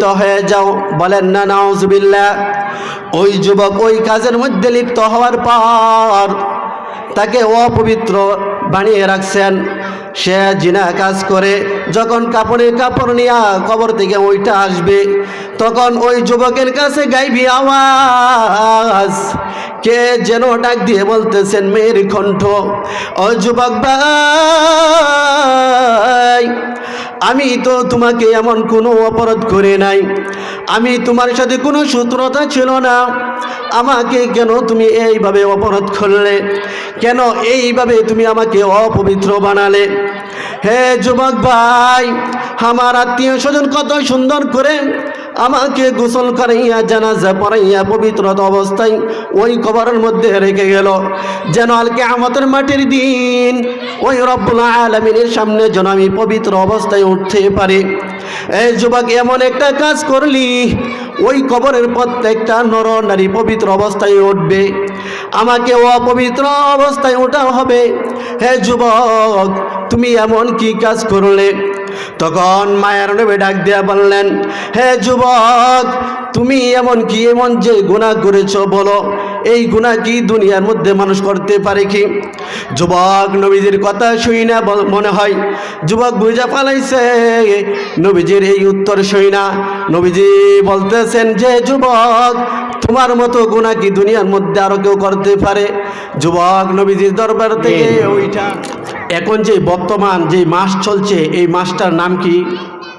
লিপ্ত হয়ে যাও। বলেন না নাউজবিল্লা ওই যুবক ওই কাজের মধ্যে লিপ্ত হওয়ার পর তাকে অপবিত্র বানিয়ে রাখছেন। সে জিনা কাজ করে, যখন কাপড়ে কাপড় নিয়ে কবর থেকে ওইটা আসবে, তখন ওই যুবকের কাছে গাইবি আওয়াজ। কে যেন ডাক দিয়ে বলতেছেন, মেয়ের কণ্ঠ, ও যুবক ভাই, আমি তো তোমাকে এমন কোনো অপরাধ করে নাই। আমি তোমার সাথে কোনো সূত্রতা ছিল না। আমাকে কেন তুমি এইভাবে অপরাধ করলে? কেন এইভাবে তুমি আমাকে অপবিত্র বানালে? হে যুবক ভাই আমার আত্মীয় স্বজন কত সুন্দর করে আমাকে গোসল করাইয়া, জানাজা পড়াইয়া পবিত্র অবস্থায় ওই কবরের মধ্যে রেখে গেল। যেন আলকে আমাদের মাটির দিন ওই রব্বুল আলমিনের সামনে যেন আমি পবিত্র অবস্থায় উঠতে পারি। এই যুবক, এমন একটা কাজ করলি, ওই কবরের প্রত্যেকটা নর নারী পবিত্র অবস্থায় উঠবে। আমাকে অপবিত্র অবস্থায় ওঠা হবে। হে যুবক, তুমি এমন কি কাজ করলে? তখন মায়ের নবী ডাক দিয়া বললেন হে যুবক তুমি এমন কি এমন যে গুণা করেছ বলো? এই গুণা কি দুনিয়ার মধ্যে মানুষ করতে পারে কি? যুবক নবীজির কথা শুই না মনে হয়। যুবক বুঝা পালাইছে নবীজির এই উত্তর শুই না। নবীজি বলতেছেন যে যুবক তোমার মতো গুণা কি দুনিয়ার মধ্যে আরও কেউ করতে পারে? যুবক নবীজির দরবার থেকে ওইটা এখন যে বর্তমান যে মাস চলছে এই মাসটার নাম কি?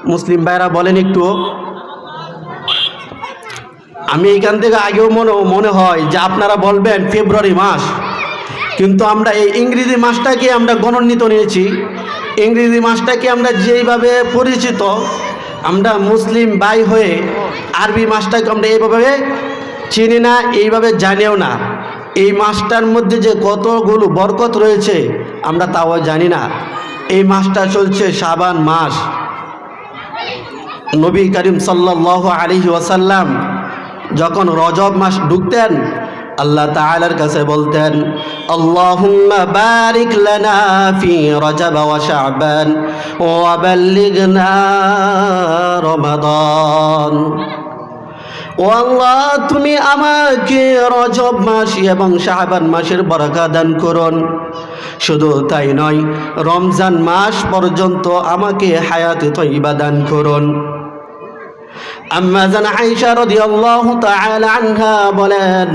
মুসলিম ভাইরা বলেন একটু। আমি এখান থেকে আগেও মনে মনে হয় যে আপনারা বলবেন ফেব্রুয়ারি মাস। কিন্তু আমরা এই ইংরেজি মাসটাকে আমরা গণনীত নিয়েছি। ইংরেজি মাসটাকে আমরা যেইভাবে পরিচিত, আমরা মুসলিম বাই হয়ে আরবি মাসটাকে আমরা এইভাবে চিনি না, এইভাবে জানিও না। এই মাসটার মধ্যে যে কতগুলো বরকত রয়েছে, আমরা তাও জানি না। এই মাসটা চলছে সাবান মাস। নবী করিম সাল্লাহ আলহি ওয়াসাল্লাম যখন রজব মাস ঢুকতেন, আল্লাহ তাআলার কাছে বলতেন, আল্লাহুম্মা বারিক রমাদান। ও আল্লাহ তুমি আমাকে রজব মাস এবং শাহবান মাসের বরাকা দান করুন। শুধু তাই নয়, রমজান মাস পর্যন্ত আমাকে হায়াতে তৈবা দান করুন। বলেন,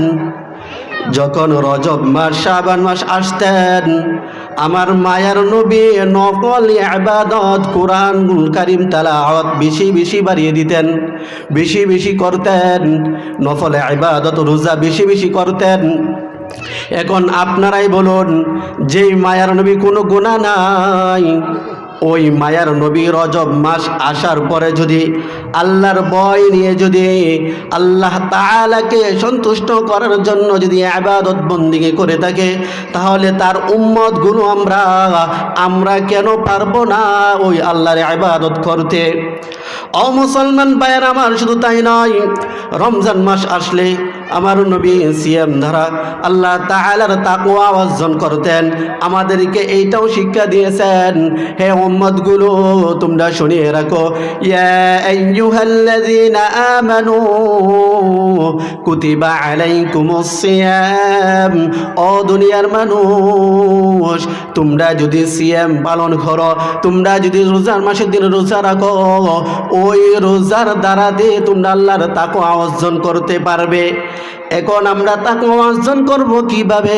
যখন রজব মাস, শাবান মাস আসতেন, আমার মায়ার নবী নকল ইবাদত কোরআন কারিম তালাওয়াত বেশি বেশি বাড়িয়ে দিতেন, বেশি বেশি করতেন, নফল ইবাদত, রোজা বেশি বেশি করতেন। এখন আপনারাই বলুন, যেই মায়ার নবী কোনো গুণা নাই ওই মায়ার নবী রজব মাস আসার পরে যদি আল্লাহর বয় নিয়ে যদি আল্লাহ তাআলাকে সন্তুষ্ট করার জন্য যদি আবাদত বন্দিকে করে থাকে, তাহলে তার উম্মতগুলো আমরা আমরা কেন পারব না ওই আল্লাহর আবাদত করতে? ও মুসলমান ভাইয়ের, আমার শুধু তাই নয়, রমজান মাস আসলে আমার নবী সিএম ধারা আল্লাহ তাআলার তাকওয়া অর্জন করতেন। আমাদেরকে এইটাও শিক্ষা দিয়েছেন, হে উম্মতগুলো, তোমরা শুনিয়ে রাখো আমানু কুতিবা আলাইকুমুস সিয়াম। ও দুনিয়ার মানুষ, তোমরা যদি সিয়াম পালন করো, তোমরা যদি রোজার মাসের দিন রোজা রাখো, ওই রোজার দ্বারা দিয়ে তোমরা আল্লাহর তাকো অর্জন করতে পারবে। এখন আমরা তাকে অর্জন করব কীভাবে?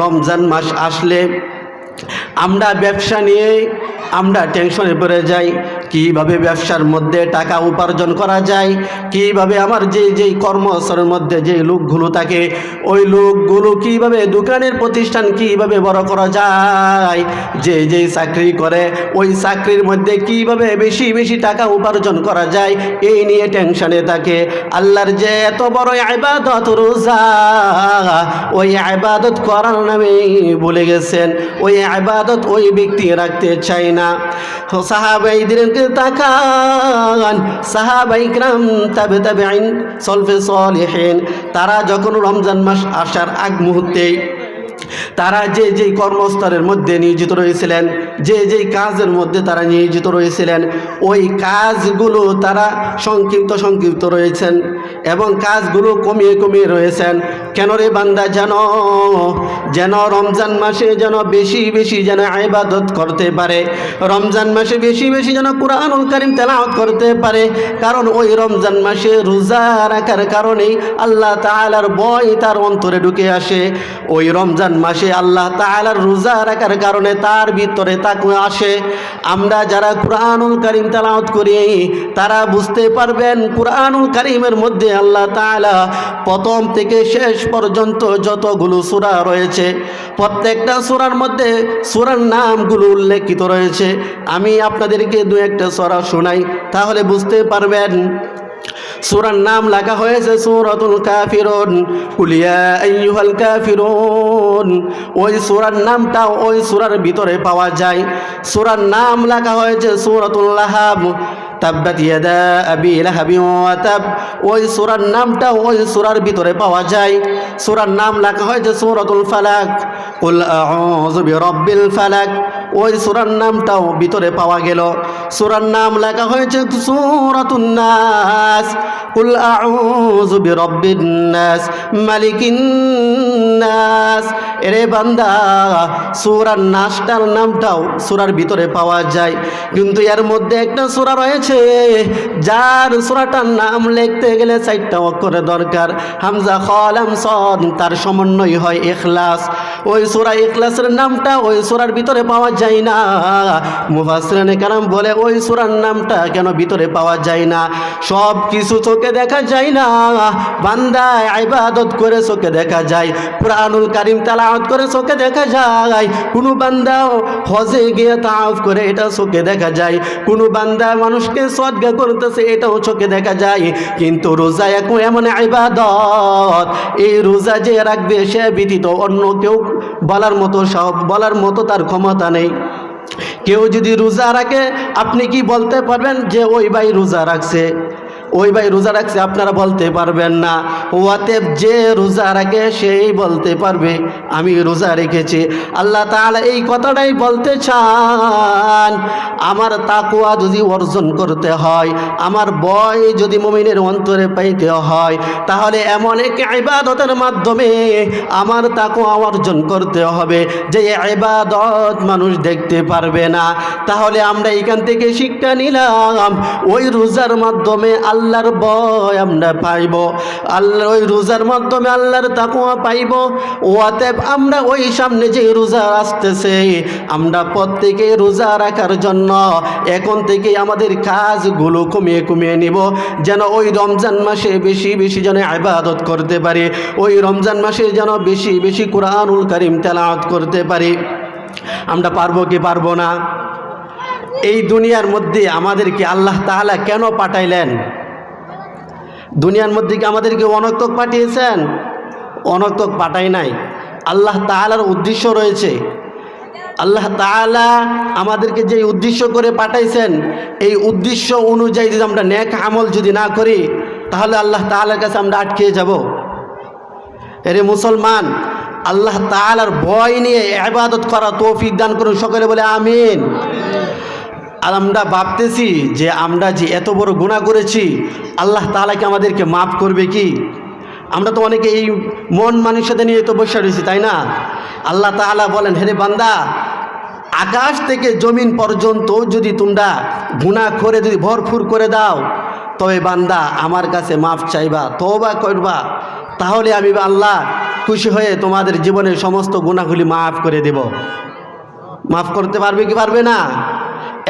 রমজান মাস আসলে আমরা ব্যবসা নিয়ে আমরা টেনশনে পড়ে যাই। কীভাবে ব্যবসার মধ্যে টাকা উপার্জন করা যায়, কীভাবে আমার যে যেই কর্মস্থলের মধ্যে যে লোকগুলো থাকে, ওই লোকগুলো কীভাবে দোকানের প্রতিষ্ঠান কীভাবে বড় করা যায়, যে যেই চাকরি করে, ওই চাকরির মধ্যে কীভাবে বেশি বেশি টাকা উপার্জন করা যায়, এই নিয়ে টেনশনে থাকে। আল্লাহর যে এত বড় আবাদত রোজা, ওই আবাদত করার নামে বলে গেছেন, ওই আবাদত ওই ব্যক্তি রাখতে চায় না। সাহাবাইদের তাকান। সাহাবাই ক্রাম তাবে তাবে আইন সলফে সলিহীন। তারা যখন রমজান মাস আসার আগ মুহূর্তে তারা যে যেই কর্মস্তরের মধ্যে নিয়োজিত রয়েছিলেন, যে যেই কাজের মধ্যে তারা নিয়োজিত রয়েছিলেন, ওই কাজগুলো তারা সংক্ষিপ্ত সংক্ষিপ্ত রয়েছেন এবং কাজগুলো কমিয়ে কমিয়ে রয়েছেন। কেন রে বান্দা যেন যেন রমজান মাসে যেন বেশি বেশি যেন আইবাদত করতে পারে, রমজান মাসে বেশি বেশি যেন কোরআনুল কারিম তেলাওয়াত করতে পারে, কারণ ওই রমজান মাসে রোজা রাখার কারণেই আল্লাহ তাআলার ভয় তার অন্তরে ঢুকে আসে। ওই রমজান মাসে আল্লাহ তাআলার রোজা রাখার কারণে তার ভিতরে তাকে আসে। আমরা যারা কোরআনুল করিম তেলাওয়াত করি, তারা বুঝতে পারবেন কোরআনুল করিমের মধ্যে আল্লাহ তাআলা প্রথম থেকে শেষ পর্যন্ত যতগুলো সূরা রয়েছে, প্রত্যেকটা সূরার মধ্যে সুরার নামগুলো উল্লেখিত রয়েছে। আমি আপনাদেরকে দু একটা সূরা শোনাই, তাহলে বুঝতে পারবেন সূরার নাম লেখা হয়েছে সুরতুল কাফিরুন। কুলিয়া কাফিরুন। ওই সুরার নামটা ওই সুরার ভিতরে পাওয়া যায়। সুরার নাম লেখা হয়েছে সুরতুল্লাহাব লাহাব। তাব্বাত ইয়াদা আবি লাহাবি ওয়া তাব। ওই সূরার নামটা ওই সূরার ভিতরে পাওয়া যায়। সূরার নাম লেখা হয়েছে সূরাতুল ফালাক। কুল আউযু বিরাব্বিল ফালাক। ওই সূরার নামটাও ভিতরে পাওয়া গেল। সূরার নাম লেখা হয়েছে সূরাতুন নাস। কুল আউযু বিরাব্বিন নাস। মালিকিন নাস। এরে বান্দা, সূরার নাসটার নামটাও সূরার ভিতরে পাওয়া যায়। কিন্তু এর মধ্যে একটা সূরা রয়েছে, যার সূরাটার নাম লিখতে গেলে চারটা অক্ষরের দরকার। হামজা খলাম সদ, তার সমন্বয় হয় ইখলাস। ওই সূরা ইখলাসের নামটা ওই সূরার ভিতরে পাওয়া যায় না। মুফাসসিরিনে কারাম বলে ওই সূরার নামটা কেন ভিতরে পাওয়া যায় না? সব কিছু চোখে দেখা যায় না। বান্দা ইবাদত করে চোখে দেখা যায়। কোরআনুল কারিম তালাওয়াত করে চোখে দেখা যায়। কোনো বান্দা হজে গিয়ে তাওয়াফ করে এটা চোখে দেখা যায়। কোনো বান্দা মানুষকে সদগা করতেছে এটাও চোখে দেখা যায়। কিন্তু রোজা এখন এমন ইবাদত, এই রোজা যে রাখবে সে ব্যতীত অন্য কেউ বলার মতো সব, বলার মতো তার ক্ষমতা নেই। কেউ যদি রোজা রাখে, আপনি কি বলতে পারবেন যে, ওই ভাই রোজা রাখছে? ওই ভাই রোজা রাখছে, আপনারা বলতে পারবেন না। ওয়াতেব যে রোজা রাখে, সেই বলতে পারবে, আমি রোজা রেখেছি। আল্লাহ তাআলা এই কথাটাই বলতে চান, আমার তাকুয়া যদি অর্জন করতে হয়, আমার বয় যদি মমিনের অন্তরে পাইতে হয়, তাহলে এমন এক ইবাদতের মাধ্যমে আমার তাকুয়া অর্জন করতে হবে, যে ইবাদত মানুষ দেখতে পারবে না। তাহলে আমরা এখান থেকে শিক্ষা নিলাম, ওই রোজার মাধ্যমে আল্লাহর ভয় আমরা পাইব। আল্লাহ ওই রোজার মাধ্যমে আল্লাহর তাকুয়া পাইব। অতএব আমরা ওই সামনে যে রোজা আসতেছে, আমরা প্রত্যেকে রোজা রাখার জন্য এখন থেকে আমাদের কাজগুলো কমিয়ে কমিয়ে নিব। যেন ওই রমজান মাসে বেশি বেশি যেন আবাদত করতে পারি, ওই রমজান মাসে যেন বেশি বেশি কোরআনুল করিম তেলাওয়াত করতে পারি। আমরা পারব কি পারব না? এই দুনিয়ার মধ্যে আমাদেরকে আল্লাহ তাআলা কেন পাঠাইলেন? দুনিয়ার মধ্যে কি আমাদেরকে অনর্থক পাঠিয়েছেন? অনর্থক পাঠাই নাই। আল্লাহ তাআলার উদ্দেশ্য রয়েছে। আল্লাহ তাআলা আমাদেরকে যে উদ্দেশ্য করে পাঠাইছেন, এই উদ্দেশ্য অনুযায়ী যদি আমরা ন্যাক আমল যদি না করি, তাহলে আল্লাহ তাআলার কাছে আমরা আটকে যাব। এরে মুসলমান, আল্লাহ তাআলার ভয় নিয়ে ইবাদত করা তৌফিক দান করুন সকলে বলে আমিন। আর আমরা ভাবতেছি যে আমরা যে এত বড় গুণা করেছি, আল্লাহ তাআলাকে আমাদেরকে মাফ করবে কি? আমরা তো অনেকে এই মন মানসিকতা নিয়ে তো বসে রয়েছি, তাই না? আল্লাহ তাআলা বলেন হেরে বান্দা, আকাশ থেকে জমিন পর্যন্ত যদি তোমরা গুণা করে, যদি ভরপুর করে দাও, তবে বান্দা আমার কাছে মাফ চাইবা, তওবা করবা। তাহলে আমি আল্লাহ খুশি হয়ে তোমাদের জীবনের সমস্ত গুণাগুলি মাফ করে দেব। মাফ করতে পারবে কি পারবে না?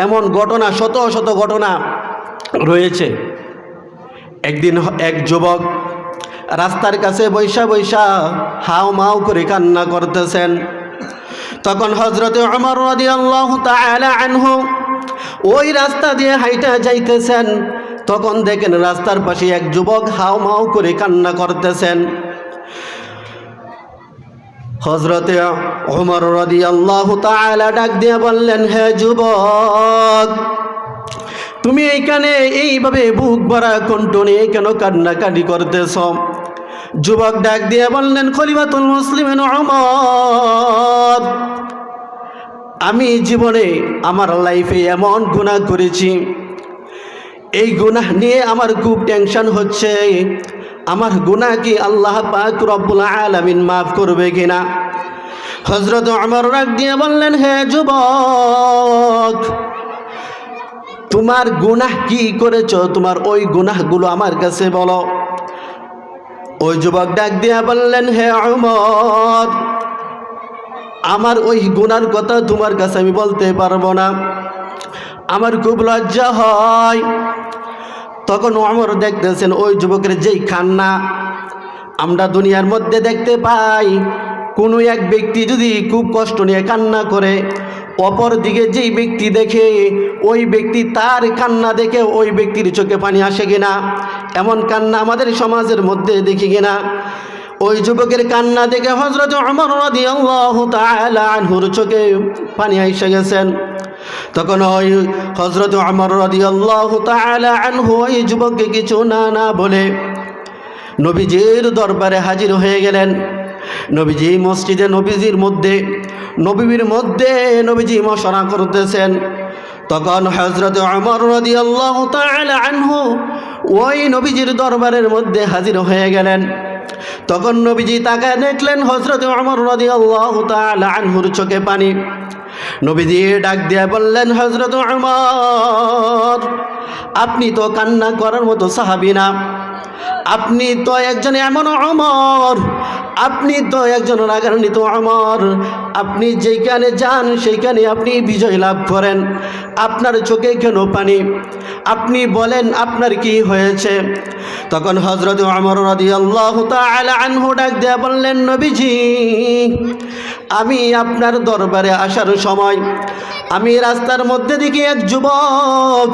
এমন ঘটনা, শত শত ঘটনা রয়েছে। একদিন এক যুবক রাস্তার কাছে বৈশা বৈশা হাও মাও করে কান্না করতেছেন। তখন হজরতে আনহু ওই রাস্তা দিয়ে হাইটা যাইতেছেন। তখন দেখেন রাস্তার পাশে এক যুবক হাও মাও করে কান্না করতেছেন। হজরতে ওমর রদি আল্লাহ তালা ডাক দিয়ে বললেন, হে যুবক, তুমি এইখানে এইভাবে বুক ভরা কণ্ঠ নিয়ে কেন কান্নাকাটি করতেছ? যুবক ডাক দিয়ে বললেন, খলিফাতুল মুসলিমিন অমর আমি জীবনে আমার লাইফে এমন গুনাহ করেছি। এই গুনাহ নিয়ে আমার খুব টেনশন হচ্ছে। আমার গুনাহ কি আল্লাহ পাক রব্বুল আলামিন মাফ করবে কিনা? হজরত আমার রাগ দিয়ে বললেন, হে যুবক, তোমার গুনাহ কি করেছ? তোমার ওই গুনাহগুলো আমার কাছে বলো। ওই যুবক ডাক দিয়া বললেন, হে অমর আমার ওই গুনার কথা তোমার কাছে আমি বলতে পারব না। আমার খুব লজ্জা হয়। তখন অমর দেখতেছেন ওই যুবকের যেই খান্না আমরা দুনিয়ার মধ্যে দেখতে পাই। কোনো এক ব্যক্তি যদি খুব কষ্ট নিয়ে কান্না করে অপর দিকে যেই ব্যক্তি দেখে, ওই ব্যক্তি তার কান্না দেখে ওই ব্যক্তির চোখে পানি আসে কিনা? এমন কান্না আমাদের সমাজের মধ্যে দেখি কিনা? ওই যুবকের কান্না দেখে হজরত অমর রাদিয়াল্লাহু তাআলা আনহুর চোখে পানি এসে গেছেন তখন ওই হজরত অমর রাদিয়াল্লাহু তাআলা আনহু ওই যুবককে কিছু না না বলে নবীজির দরবারে হাজির হয়ে গেলেন। নবীজি মসজিদে নবীজির মধ্যে, নবীর মধ্যে নবীজি মশরা করতেছেন। তখন হজরত অমর রাদিয়াল্লাহু তাআলা আনহু ওই নবীজির দরবারের মধ্যে হাজির হয়ে গেলেন। তখন নবীজি তাকে দেখলেন হজরত অমর নদী আল্লাহ আনহুর চোখে পানি। নবীজি ডাক দিয়ে বললেন হজরত অমর আপনি তো কান্না করার মতো সাহাবি না। আপনি তো একজন এমন অমর, আপনি তো একজন রাগান্বিত অমর। আপনি যেখানে যান, সেইখানে আপনি বিজয় লাভ করেন। আপনার চোখে কেন পানি। আপনি বলেন, আপনার কি হয়েছে? তখন হজরত অমর রদি আল্লাহ আনহু ডাক দেয়া বললেন, নবীজি, আমি আপনার দরবারে আসার সময় আমি রাস্তার মধ্যে দেখি এক যুবক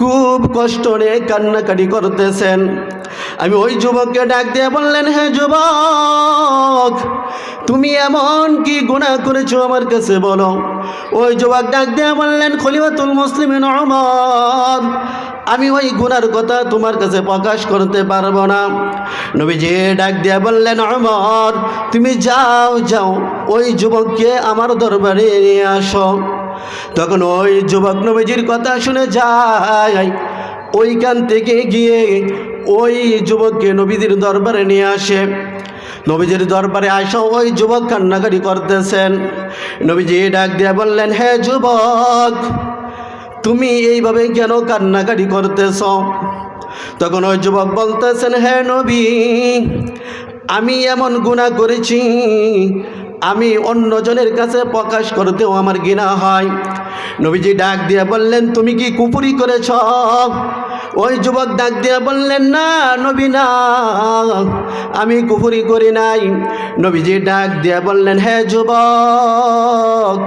খুব কষ্ট নিয়ে কান্নাকাটি করতেছেন। আমি ওই যুবককে ডাক দিয়ে বললেন হ্যাঁ যুবক, তুমি এমন কি গুণা করেছ আমার কাছে বলো। ওই যুবক ডাক দিয়ে বললেন, খলিফাতুল মুসলিমিন অমর আমি ওই গুনার কথা তোমার কাছে প্রকাশ করতে পারব না। নবীজি ডাক দিয়ে বললেন অমর তুমি যাও যাও, ওই যুবককে আমার দরবারে নিয়ে আসো। তখন ওই যুবক নবীজির কথা শুনে যায়। ওইখান থেকে গিয়ে ওই যুবককে নবীদের দরবারে নিয়ে আসে। নবীজির দরবারে আসা ওই যুবক কান্নাকারি করতেছেন। নবীজি ডাক দিয়ে বললেন, হে যুবক, তুমি এইভাবে কেন কান্নাকাটি করতেছ? তখন ওই যুবক বলতেছেন, হে নবী, আমি এমন গুণা করেছি আমি অন্যজনের কাছে প্রকাশ করতেও আমার ঘৃণা হয়। নবীজি ডাক দিয়ে বললেন, তুমি কি কুপুরি করেছ? ওই যুবক ডাক দিয়ে বললেন, না, নবী না, আমি কুপুরি করি নাই। নবীজি ডাক দিয়ে বললেন, হে যুবক,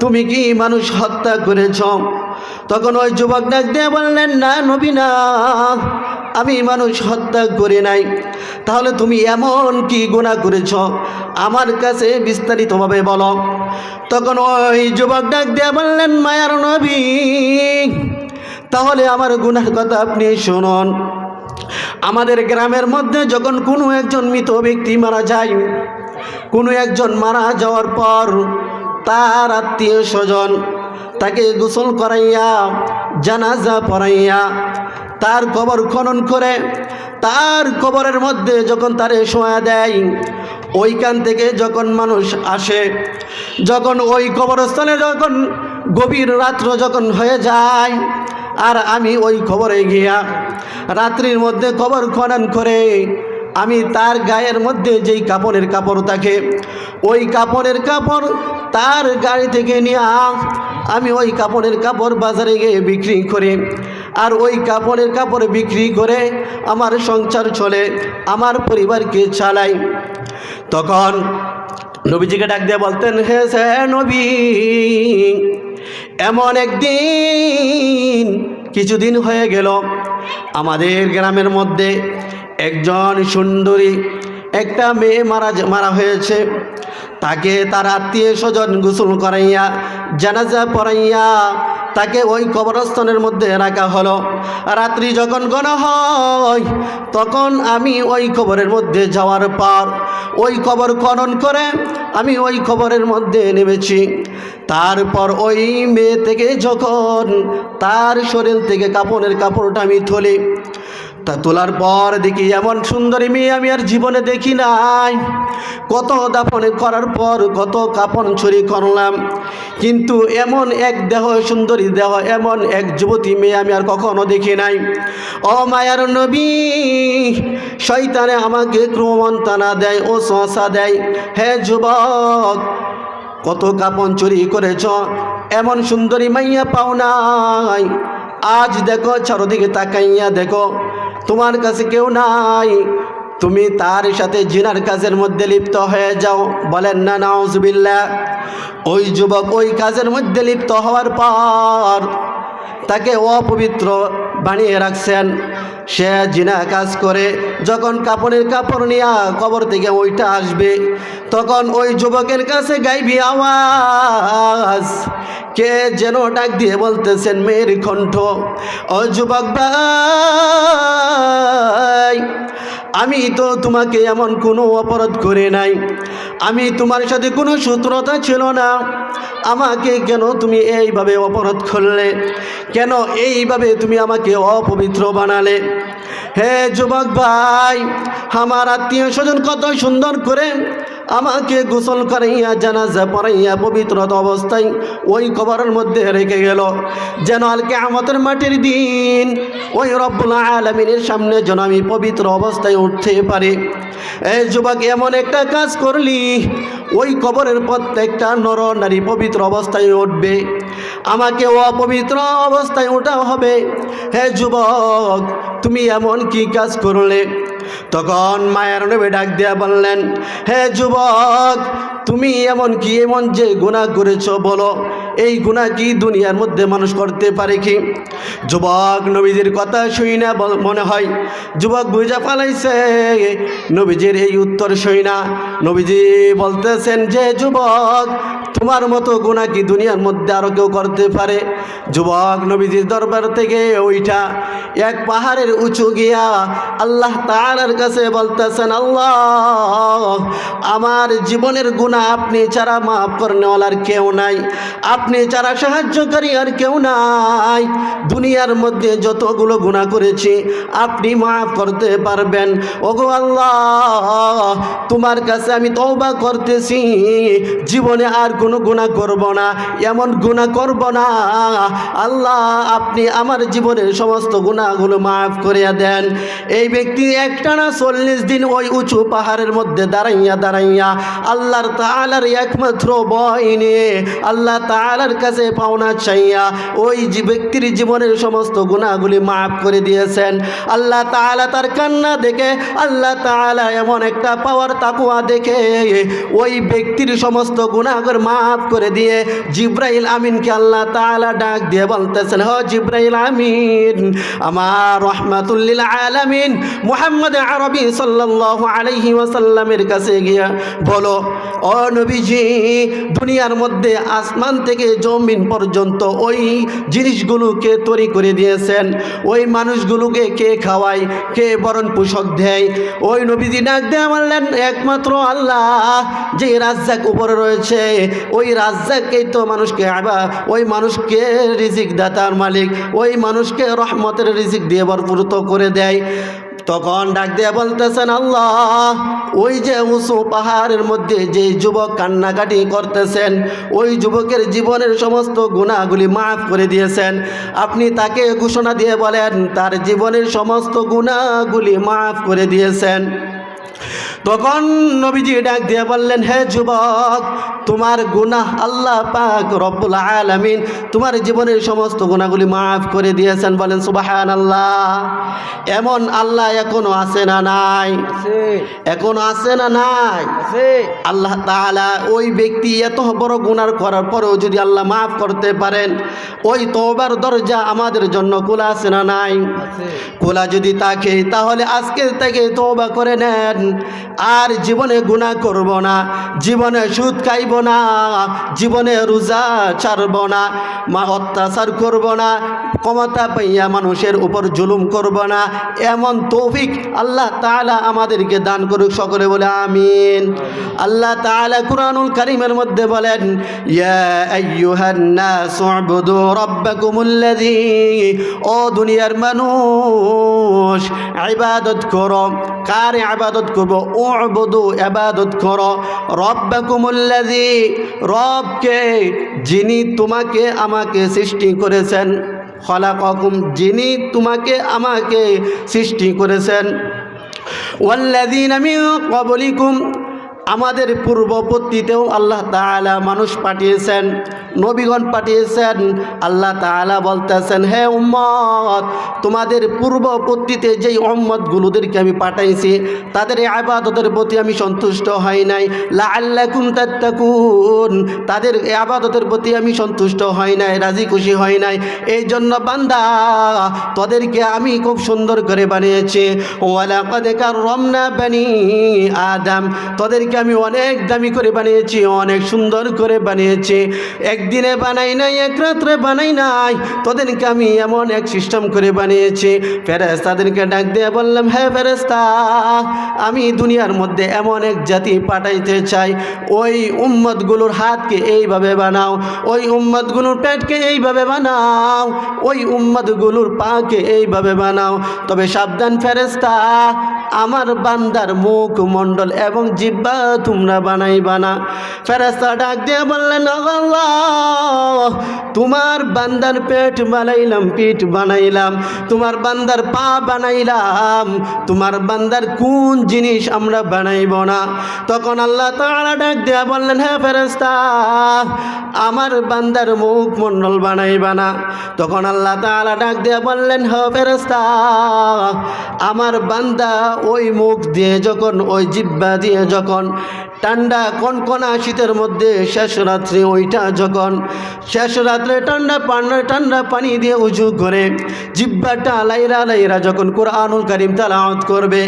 তুমি কি মানুষ হত্যা করেছ? তখন ওই যুবক ডাক দিয়ে বললেন, না নবী না, আমি মানুষ হত্যা করি নাই। তাহলে তুমি এমন কি গুণা করেছ? আমার কাছে বিস্তারিতভাবে বলো। তখন ওই যুবক ডাক দিয়ে বললেন, মায়ার নবী, তাহলে আমার গুনার কথা আপনি শুনুন। আমাদের গ্রামের মধ্যে যখন কোনো একজন মৃত ব্যক্তি মারা যায়, কোনো একজন মারা যাওয়ার পর তার আত্মীয় স্বজন তাকে গোসল করাইয়া, জানাজা পড়াইয়া, তার কবর খনন করে, তার কবরের মধ্যে যখন তারে শোয়া দেয়, ওইখান থেকে যখন মানুষ আসে, যখন ওই কবরস্থানে যখন গভীর রাত্র যখন হয়ে যায়, আর আমি ওই খবরে গিয়া রাত্রির মধ্যে কবর খনন করে আমি তার গায়ের মধ্যে যেই কাপড়ের কাপড় থাকে, ওই কাপড়ের কাপড় তার গাড়ি থেকে নিয়ে আমি ওই কাপড়ের কাপড় বাজারে গিয়ে বিক্রি করি। আর ওই কাপড়ের কাপড় বিক্রি করে আমার সংসার চলে, আমার পরিবারকে চালাই। তখন নবীজিকে ডাক দিয়ে বলতেন, হে সে নবী, এমন একদিন, কিছুদিন হয়ে গেল, আমাদের গ্রামের মধ্যে একজন সুন্দরী একটা মেয়ে মারা মারা হয়েছে। তাকে তার আত্মীয় স্বজন গোসল করাইয়া, জানাজা পড়াইয়া তাকে ওই কবরস্থানের মধ্যে রাখা হলো। রাত্রি যখন গণ হয়, তখন আমি ওই কবরের মধ্যে যাওয়ার পর ওই কবর খনন করে আমি ওই কবরের মধ্যে নেমেছি। তারপর ওই মেয়ে থেকে যখন তার শরীর থেকে কাপড়ের কাপড়টা আমি তুলি তা তোলার পর দেখি এমন সুন্দরী মেয়ে আমি আর জীবনে দেখি নাই। কত দাপনে করার পর কত কাপন ছুরি করলাম। কিন্তু এমন এক দেহ, সুন্দরী দেহ, এমন এক যুবতী মেয়ে আমি আর কখনো দেখি নাই। ও মায়ার নবী শৈতানে আমাকে ক্রমন্তানা দেয়, ও শশা দেয়। হে যুবক, কত কাপন চুরি করেছ, এমন সুন্দরী মাইয়া পাও নাই। আজ দেখো, চারোদিকে তাকাইয়া দেখো, তোমার কাছে কেউ নাই। তুমি তার সাথে জিনার কাজের মধ্যে লিপ্ত হয়ে যাও। বলেন না নাউজবিল্লা ওই যুবক ওই কাজের মধ্যে লিপ্ত হওয়ার পর তাকে অপবিত্র বানিয়ে রাখছেন। সে জিনা কাজ করে, যখন কাপড়ের কাপড় নিয়ে কবর থেকে ওইটা আসবে, তখন ওই যুবকের কাছে গাইবি আওয়াজ। কে যেন ডাক দিয়ে বলতেছেন, মেয়ের কণ্ঠ। ও যুবক ভাই আমি তো তোমাকে এমন কোনো অপরাধ করে নাই। আমি তোমার সাথে কোনো সূত্রতা ছিল না। আমাকে কেন তুমি এইভাবে অপরাধ করলে? কেন এইভাবে তুমি আমাকে অপবিত্র বানালে? হে যুবক ভাই, আমার আত্মীয় স্বজন কত সুন্দর করে আমাকে গোসল করাইয়া, জানাজা পড়াইয়া পবিত্রতা অবস্থায় ওই কবরের মধ্যে রেখে গেল। যেন আলকে আমাদের মাটির দিন ওই রব্বুল আলমিনের সামনে যেন আমি পবিত্র অবস্থায় উঠতে পারি। এই যুবক, এমন একটা কাজ করলি, ওই কবরের প্রত্যেকটা নর নারী পবিত্র অবস্থায় উঠবে। আমাকে অপবিত্র অবস্থায় ওঠা হবে। হে যুবক, তুমি এমন কি কাজ করলে? তখন মায়ের নবী ডাক দিয়া বললেন, হে যুবক, তুমি এমন কি এমন যে গুণা করেছ বলো? এই গুণা কি দুনিয়ার মধ্যে মানুষ করতে পারে কি? যুবক নবীজির কথা শুই না মনে হয়। যুবক বুঝা পালাইছে, নবীজির এই উত্তর শুই না নবীজি বলতেছেন যে, যুবক, তোমার মতো গুণা কি দুনিয়ার মধ্যে আরও কেউ করতে পারে? যুবক নবীজির দরবার থেকে ওইটা এক পাহাড়ের উঁচু গিয়া আল্লাহ তাআলার কাছে বলতেছেন, আল্লাহ, আমার জীবনের গুণা আপনি ছাড়া মাফ করনেওয়ালার কেউ নাই। আপনি ছাড়া সাহায্যকারী আর কেউ নাই, দুনিয়ার মধ্যে যতগুলো গুণা করেছি, আপনি মাফ করতে পারবেন। ওগো আল্লাহ, তোমার কাছে আমি তওবা করতেছি। জীবনে আর কোনো গুণা করব না, এমন গুণা করব না। আল্লাহ, আপনি আমার জীবনের সমস্ত গুণাগুলো মাফ করিয়া দেন। এই ব্যক্তি একটানা চল্লিশ দিন ওই উঁচু পাহাড়ের মধ্যে দাঁড়াইয়া দাঁড়াইয়া আল্লাহর তালার একমাত্র বয় নিয়ে, আল্লাহ তালার কাছে পাওনা চাইয়া ওই যে ব্যক্তির জীবনের সমস্ত গুণাগুলি মাফ করে দিয়েছেন। আল্লাহ তাআলা তার কান্না দেখে, আল্লাহ তাআলা এমন একটা পাওয়ার তাকুয়া দেখে ওই ব্যক্তির সমস্ত গুণাগর মাফ করে দিয়ে জিব্রাইল আমিনকে আল্লাহ তাআলা ডাক দিয়ে বলতেছেন, হ জিব্রাইল আমিন, আমার রহমাতুল্লিল আলামিন, মুহাম্মদ আরবি সাল্লাল্লাহু আলাইহি ওয়াসাল্লামের কাছে গিয়া বলো, ও নবীজি, দুনিয়ার মধ্যে আসমান থেকে জমিন পর্যন্ত ওই জিনিসগুলোকে তৈরি করে দিয়েছেন। ওই মানুষগুলোকে কে খাওয়ায়, কে বরণ পোষক দেয়? ওই নবীজি ডাক দিয়ে বললেন একমাত্র আল্লাহ যে রাজ্জাক উপরে রয়েছে, ওই রাজ্জাককেই তো মানুষকে আবা ওই মানুষকে রিজিক দাতার মালিক, ওই মানুষকে রহমতের রিজিক দিয়ে ভরপুরত করে দেয়। তখন ডাক দিয়ে বলতেছেন, আল্লাহ, ওই যে উঁচু পাহাড়ের মধ্যে যে যুবক কান্নাকাটি করতেছেন, ওই যুবকের জীবনের সমস্ত গুণাগুলি মাফ করে দিয়েছেন। আপনি তাকে ঘোষণা দিয়ে বলেন, তার জীবনের সমস্ত গুণাগুলি মাফ করে দিয়েছেন। তখন নবীজি ডাক দিয়ে বললেন হে যুবক তোমার গুনাহ আল্লাহ পাক রব্বুল আলামিন তোমার জীবনের সমস্ত গুণাগুলি মাফ করে দিয়েছেন। বলেন সুবাহান আল্লাহ এমন আল্লাহ এখনও আছে না নাই? এখনও আছে না নাই? আল্লাহ তাআলা ওই ব্যক্তি এত বড় গুনার করার পরেও যদি আল্লাহ মাফ করতে পারেন ওই তওবার দরজা আমাদের জন্য খোলা আছে না নাই? খোলা যদি থাকে তাহলে আজকে থেকে তওবা করে নেন। আর জীবনে গুণা করব না। জীবনে সুদ খাইব না। জীবনে রোজা ছাড়ব না। মা, অত্যাচার করব না। ক্ষমতা পাইয়া মানুষের উপর জুলুম করব না। এমন তৌফিক আল্লাহ তাআলা আমাদেরকে দান করুক সকলে বলে আমিন। আল্লাহ তাআলা কুরআনুল কারীমের মধ্যে বলেন ও দুনিয়ার মানুষ, ইবাদত করো। কার ইবাদত করব? উবুদু এবাদত করো। রব্বাকুমুল্লাযী, রবকে যিনি তোমাকে আমাকে সৃষ্টি করেছেন, খলাকাকুম, যিনি তোমাকে আমাকে সৃষ্টি করেছেন। ওয়াল্লাদিন আমি ক্বাবলিকুম আমাদের পূর্ববর্তীতেও আল্লাহ তাআলা মানুষ পাঠিয়েছেন, নবীগণ পাঠিয়েছেন। আল্লাহ তাআলা বলতেছেন, হে উম্মত, তোমাদের পূর্ববর্তীতে যেই উম্মতগুলোদেরকে আমি পাঠাইছি, তাদের আবাদতের প্রতি আমি সন্তুষ্ট হই নাই। লাআল্লাকুম তাত্তাকুন, তাদের আবাদতের প্রতি আমি সন্তুষ্ট হই নাই, রাজি খুশি হই নাই। এই জন্য বান্দা, তোদেরকে আমি খুব সুন্দর করে বানিয়েছি। ওয়ালাকাদ কাররামনা বানি আদম, তোদেরকে আমি অনেক দামি করে বানিয়েছি, অনেক সুন্দর করে বানিয়েছি। একদিনে বানাই নাই, এক রাত্রে বানাই নাই। তোদেরকে আমি এমন এক সিস্টেম করে বানিয়েছি। ফেরেস তাদেরকে ডাক দিয়ে বললাম হ্যাঁ ফেরেস্তা আমি দুনিয়ার মধ্যে এমন এক জাতি পাঠাইতে চাই। ওই উম্মতগুলোর হাতকে এইভাবে বানাও, ওই উম্মতগুলোর পেটকে এইভাবে বানাও, ওই উম্মতগুলোর পাকে এইভাবে বানাও। তবে সাবধান ফেরেস্তা আমার বান্দার মুখ মণ্ডল এবং জিব্বা তোমরা বানাইবা না। ফেরাস্তা ডাক দিয়ে বললেন তোমার বান্দার পেট বানাইলাম, পিঠ বানাইলাম, তোমার বান্দার পা বানাইলাম, তোমার বান্দার কোন জিনিস আমরা বানাইব না? তখন আল্লাহ তাআলা ডাক দিয়া বললেন হ্যাঁ ফেরেস্তা আমার বান্দার মুখ মণ্ডল বানাইবা না। তখন আল্লাহ তাআলা ডাক দিয়া বললেন হ ফেরেস্তা আমার বান্দা ওই মুখ দিয়ে যখন, ওই জিব্বা দিয়ে যখন, ঠান্ডা কনকনা শীতের মধ্যে শেষ রাত্রে ওইটা যখন, শেষ রাত্রে ঠান্ডা পান্ডা ঠান্ডা পানি দিয়ে উঁচু করে জিব্বাটা লাইরা লাইরা যখন কোরআনুল করিম তালাওয়াত করবে,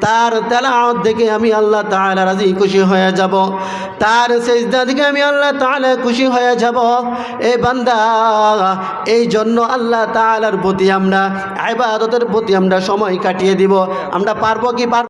তার তালাওয়াত দেখে আমি আল্লাহ তাআলা রাজি, খুশি হয়ে যাব। তার সেজদা দেখে আমি আল্লাহ তাআলা খুশি হয়ে যাব। এ বান্দা, এই জন্য আল্লাহ তাআলার প্রতি আমরা ইবাদতের প্রতি আমরা সময় কাটিয়ে দিব। আমরা পারব কি পার